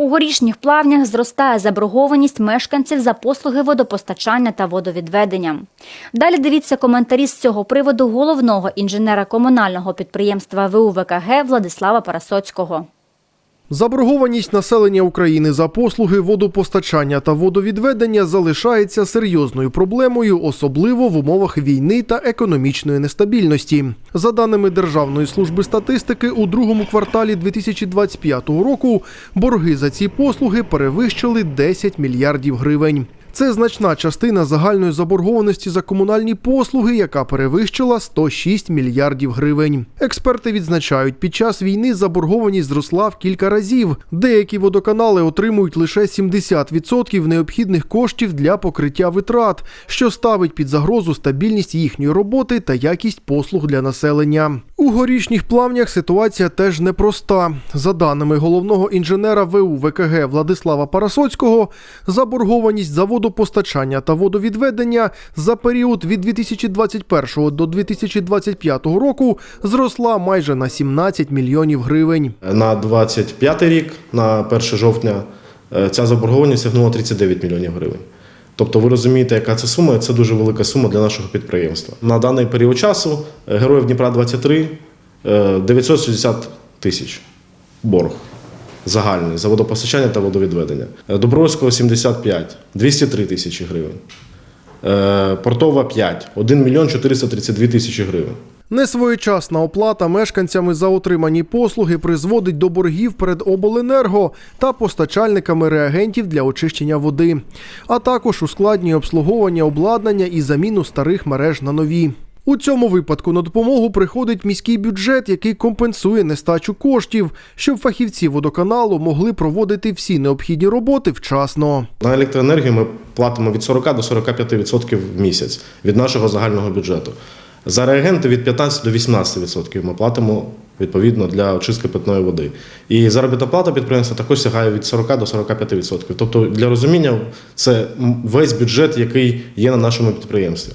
У горішніх плавнях зростає заборгованість мешканців за послуги водопостачання та водовідведення. Далі дивіться коментарі з цього приводу головного інженера комунального підприємства ВУВКГ Владислава Парасоцького. Заборгованість населення України за послуги водопостачання та водовідведення залишається серйозною проблемою, особливо в умовах війни та економічної нестабільності. За даними Державної служби статистики, у другому кварталі 2025 року борги за ці послуги перевищили 10 мільярдів гривень. Це значна частина загальної заборгованості за комунальні послуги, яка перевищила 106 мільярдів гривень. Експерти відзначають, під час війни заборгованість зросла в кілька разів. Деякі водоканали отримують лише 70% необхідних коштів для покриття витрат, що ставить під загрозу стабільність їхньої роботи та якість послуг для населення. У горішніх плавнях ситуація теж непроста. За даними головного інженера ВУ ВКГ Владислава Парасоцького, заборгованість за водопостачання та водовідведення за період від 2021 до 2025 року зросла майже на 17 мільйонів гривень. На 25 рік, на 1 жовтня, е, ця заборгованість сягнула 39 мільйонів гривень. Тобто ви розумієте, яка це сума, це дуже велика сума для нашого підприємства. На даний період часу е, героїв Дніпра 23 е, 960 тисяч борг загальний за водопостачання та водовідведення. Е, Дубровського 75 203 тисячі гривень. Е, Портова 5 1 мільйон 432 тисячі гривень. Несвоєчасна оплата мешканцями за отримані послуги призводить до боргів перед обленерго та постачальниками реагентів для очищення води, а також ускладнює обслуговування обладнання і заміну старих мереж на нові. У цьому випадку на допомогу приходить міський бюджет, який компенсує нестачу коштів, щоб фахівці водоканалу могли проводити всі необхідні роботи вчасно. На електроенергію ми платимо від 40 до 45% в місяць від нашого загального бюджету. За реагенти від 15 до 18% ми платимо відповідно для очистки питної води. І заробітна плата підприємства також сягає від 40 до 45%. Тобто, для розуміння, це весь бюджет, який є на нашому підприємстві.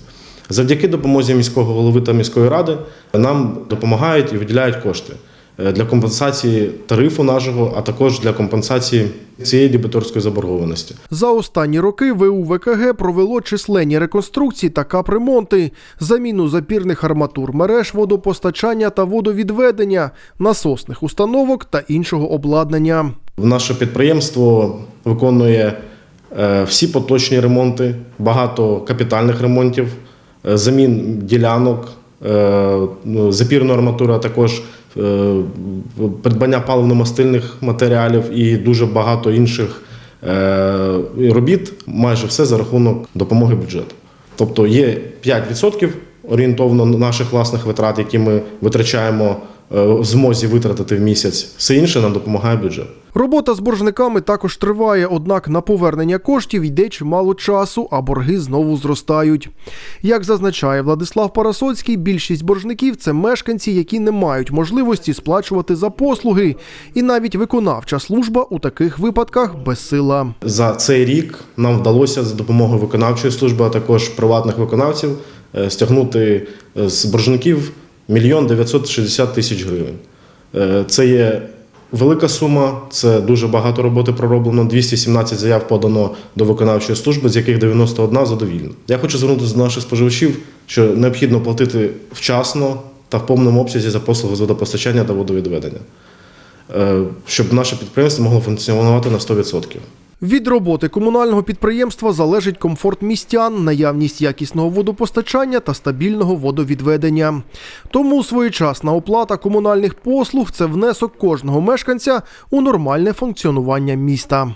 Завдяки допомозі міського голови та міської ради нам допомагають і виділяють кошти е, для компенсації тарифу нашого, а також для компенсації цієї дебіторської заборгованості. За останні роки ВУ ВКГ провело численні реконструкції та капремонти, заміну запірних арматур, мереж водопостачання та водовідведення, насосних установок та іншого обладнання. Наше підприємство виконує е, всі поточні ремонти, багато капітальних ремонтів, замін ділянок, е, ну, запірну арматуру, а також е, придбання паливно-мастильних матеріалів і дуже багато інших е, робіт. Майже все за рахунок допомоги бюджету. Тобто є 5% орієнтовно наших власних витрат, які ми витрачаємо е, в змозі витратити в місяць. Все інше нам допомагає бюджет. Робота з боржниками також триває, однак на повернення коштів йде чимало часу, а борги знову зростають. Як зазначає Владислав Парасоцький, більшість боржників це мешканці, які не мають можливості сплачувати за послуги, і навіть виконавча служба у таких випадках безсила. За цей рік нам вдалося за допомогою виконавчої служби, а також приватних виконавців е, стягнути е, з боржників мільйон 960 тисяч гривень. Е, Це є велика сума, це дуже багато роботи пророблено. 217 заяв подано до виконавчої служби, з яких 91 задовільно. Я хочу звернутися до наших споживачів, що необхідно платити вчасно та в повному обсязі за послуги з водопостачання та водовідведення, е, щоб наше підприємство могло функціонувати на 100%. Від роботи комунального підприємства залежить комфорт містян, наявність якісного водопостачання та стабільного водовідведення. Тому своєчасна оплата комунальних послуг це внесок кожного мешканця у нормальне функціонування міста.